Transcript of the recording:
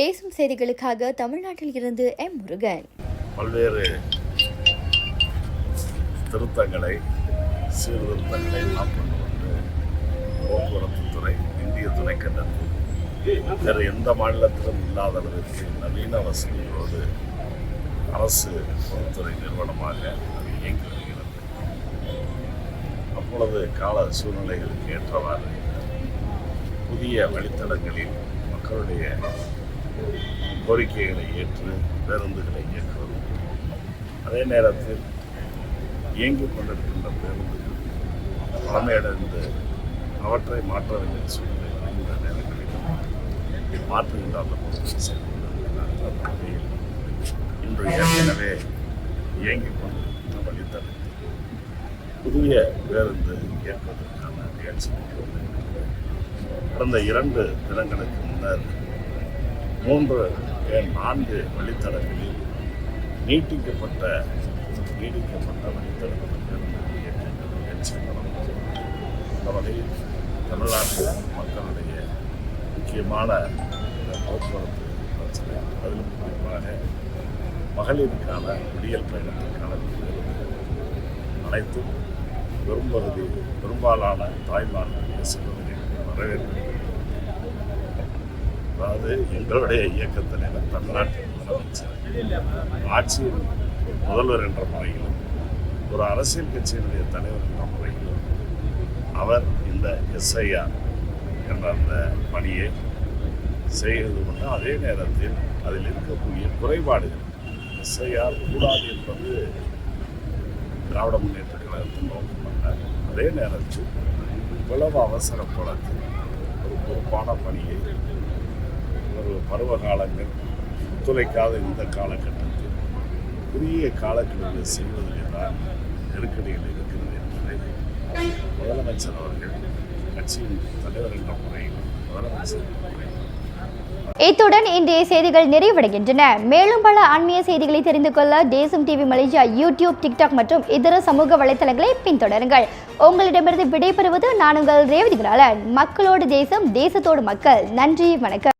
தேசம் செய்திகளுக்காக தமிழ்நாட்டில் இருந்து எம் முருகன். பல்வேறு திருத்தங்களை சீர்திருத்தங்களை நாம் கொண்டு வந்து போக்குவரத்து துறை இந்திய துணைக்கண்டத்தில் வேறு எந்த மாநிலத்திலும் இல்லாத அளவிற்கு நவீன வசதிகளோடு அரசு பொதுத்துறை நிறுவனமாக அது இயங்கி வருகிறது. அப்பொழுது கால சூழ்நிலைகளுக்கு ஏற்றவாறு புதிய வழித்தடங்களில் மக்களுடைய கோரிக்கைகளை ஏற்று பேருந்துகளை இயக்குவது. அதே நேரத்தில் இயங்கிக் கொண்டிருக்கின்ற பேருந்துகள் பழமையடைந்து அவற்றை மாற்ற வேண்டிய சூழ்நிலை இந்த நேரங்களில் மாற்றுகின்ற அந்த வகையில் இன்று ஏற்கனவே இயங்கிக் கொண்டிருக்கின்ற வழித்தடத்தில் புதிய பேருந்து ஏற்பதற்கான நிகழ்ச்சி கடந்த இரண்டு தினங்களுக்கு முன்னர் மூன்று நான்கு வழித்தடங்களில் நீட்டிக்கப்பட்ட நீடிக்கப்பட்ட வழித்தடங்கள் பேருந்து இயக்கின்ற தமிழ்நாட்டு மக்களுடைய முக்கியமான போக்குவரத்து பிரச்சனை அதிலும் குறிப்பாக மகளிருக்கான விடியல் பயணத்திற்கான அனைத்தும் பெரும்பகுதி பெரும்பாலான தாய்மார்களுடைய செல்வதை வரவேற்கிறது அதாவது எங்களுடைய இயக்க தலைவர் தமிழ்நாட்டின் முதலமைச்சர் ஆட்சியின் முதல்வர் என்ற முறையிலும் ஒரு அரசியல் கட்சியினுடைய தலைவர் என்ற முறையிலும் அவர் இந்த எஸ்ஐஆர் என்ற அந்த பணியை செய்கிறது மட்டும் அதே நேரத்தில் அதில் இருக்கக்கூடிய குறைபாடுகள் எஸ்ஐஆர் கூடாது என்பது திராவிட முன்னேற்ற கழகத்தின் நோக்கமல்ல அதே நேரத்தில் இவ்வளவு அவசர ஒரு பொறுப்பான பணியை ஒரு பருவ காலங்கள் ஒத்துழைக்காத இந்த காலகட்டத்தில் குறுகிய காலக்கெடுவில் செய்வதிலே தான் நெருக்கடிகள் இருக்கிறது என்பதை முதலமைச்சர் அவர்கள் கட்சியின் தலைவர் என்ற முறையில் முதலமைச்சர் இத்துடன் இன்றைய செய்திகள் நிறைவடைகின்றன. மேலும் பல ஆன்மீக செய்திகளை தெரிந்து கொள்ள தேசம் டிவி மலேசியா யூடியூப் டிக்டாக் மற்றும் இதர சமூக வலைத்தளங்களை பின்தொடருங்கள். உங்களிடமிருந்து விடைபெறுவது நான் உங்கள் ரேவதிகளாளன் மக்களோடு தேசம் தேசத்தோடு மக்கள். நன்றி வணக்கம்.